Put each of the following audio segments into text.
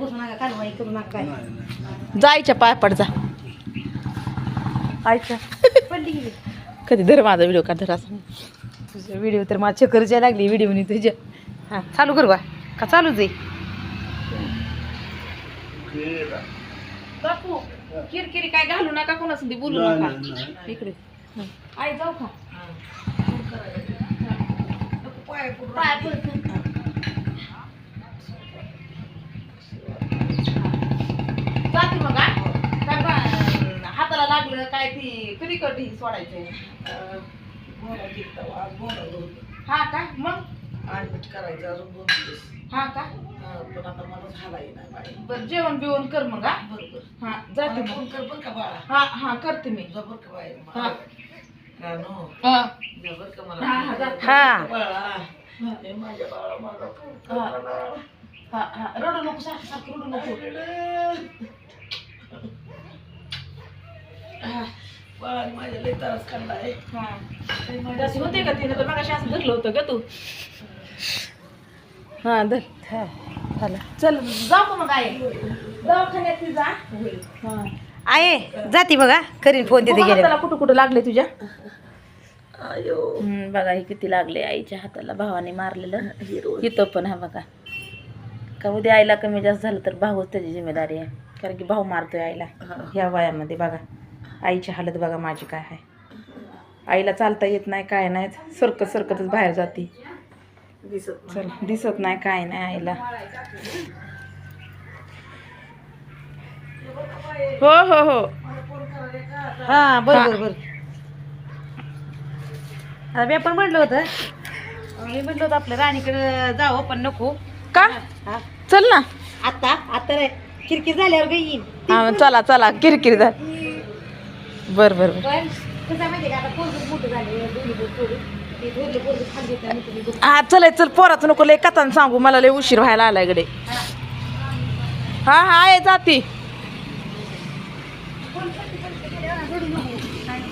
बसू नका कालवाई करू नका काय नाही नाही जायच्या पाय पड जा. आयच्या पडली गेली कधी धर माझा व्हिडिओ का धर असं? तुझा व्हिडिओ तर मला चक्कर जायला लागली व्हिडिओनी तुझ्या. हा. चालू करू का का चालूच आहे बापू किरकिरी काय घालू नका कोणास बोलू नका. इकडे. हं. आई जाऊ का? पाय पडतो. लागलं काय ती कधी कधी सोडायचंय हा का? मग? करायचं अजून दोन दिवस. हा का? पण आता मला झाला बाई. बर जेवण बिवण कर मग हा? बरोबर. हा जाते मला मग फोन कर बरं का बाळा. हा हा करते मी. जबर का बाई हा. रानो. हा. का हा, मला हा, जा. हा बाळा. हे. माझ्या बाळा माझा फोन कर हा. मला. हा, हा. रडू नको सारखं सारखं रडू नको. हा, बाळाने माझ्या लई त्रास काढलाय. हा. तशी होते का तिने? तर मग असं धरलं होतं का तू. हा धर. हा झालं. चल जाऊ का मग आई? दवाखान्यात ती जा. हा. आहे जाती बघा. करीन फोन तिथे गेले कुठं कुठं लागले तुझ्या. अयो हम्म, बघा हे किती लागले आईच्या हाताला. भावाने मारलेलं. इथं पण हा बघा. का उद्या आईला कमी जास्त झालं तर भाऊच त्याची जिम्मेदारी आहे. कारण की भाऊ मारतोय आईला. ह्या वयामध्ये बघा. आईची हालत बघा माझी काय आहे. आईला चालता येत नाही काय नाही. सरकत सरकतच बाहेर जाते. दिसत चल दिसत नाही काय नाही आईला. हो हो हो. हा बरोबर बरोबर आता मी पण म्हटलं होतं. मी म्हटलं होतं आपल्या राणीकडे जावं पण नको. का? हा. चल ना. आता आता रे किरकिर झाल्यावर काही येईन. हा चला चला. किरकिर जा बर बर बर. पण कसं आहे माहिती आहे का? आता पोरगं मोठं झाले दोन्ही पोरं पोरं. ते थोरलं पोरगं खाली येतं आणि तुम्ही दोघं. हा चल चल पोराचं नको लय कथान सांगू. मला लय उशीर व्हायला आला इकडे हा हा आहे जाती.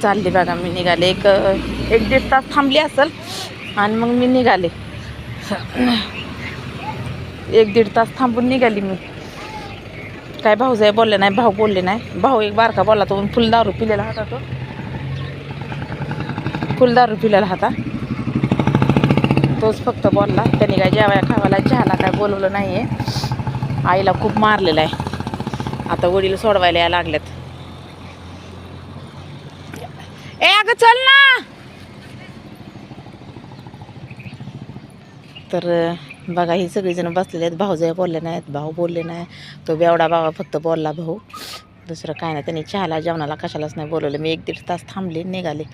चालली बघा मी निघाले. एक एक दीड तास थांबली असल आणि मग मी निघाले. एक दीड तास थांबून निघाली मी. काय भाऊजा बोलले नाही भाऊ बोलले नाही. भाऊ एक बारका बोलला तो फुल दारू पिलेला होता तो. फुल दारू पिलेला होता. तोच फक्त बोलला त्यांनी काय जेवायला खावायला चहाला काय बोलवलं नाही आहे आईला खूप मारलेलं आहे. आता वडील सोडवायला यायला लागल्यात ए अगं चल ना! तर बघा ही सगळीजण बसलेले आहेत. भाऊजया बोलले नाहीत भाऊ बोलले नाही. तो बेवडा बाबा फक्त बोलला भाऊ. दुसरं काय नाही. त्यांनी चहाला जेवणाला कशालाच नाही बोलवलं. मी एक दीड तास थांबले निघाले.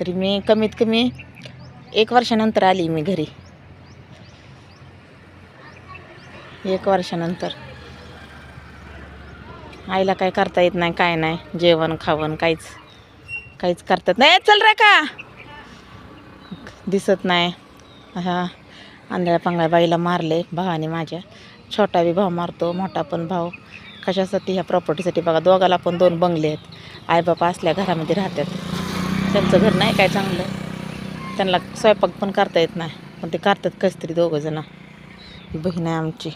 तरी मी कमीत कमी एक वर्षानंतर आली मी घरी. एक वर्षानंतर. आईला काय करता येत नाही काय नाही. जेवण खावण काहीच काहीच करतात नाही. चल रे का? दिसत नाही. हा. आंधळ्या पांगळ्या बाईला मारले भावाने माझ्या. छोटा बी भाव मारतो मोठा पण भाव. कशासाठी ह्या प्रॉपर्टीसाठी बघा दोघाला पण दोन बंगले आहेत. आईबापा असल्या घरामध्ये राहतात. त्यांचं घर नाही काय चांगलं. त्यांना स्वयंपाक पण करता येत नाही. पण ते करतात कस तरी दोघंजणं ही बहीण आहे आमची.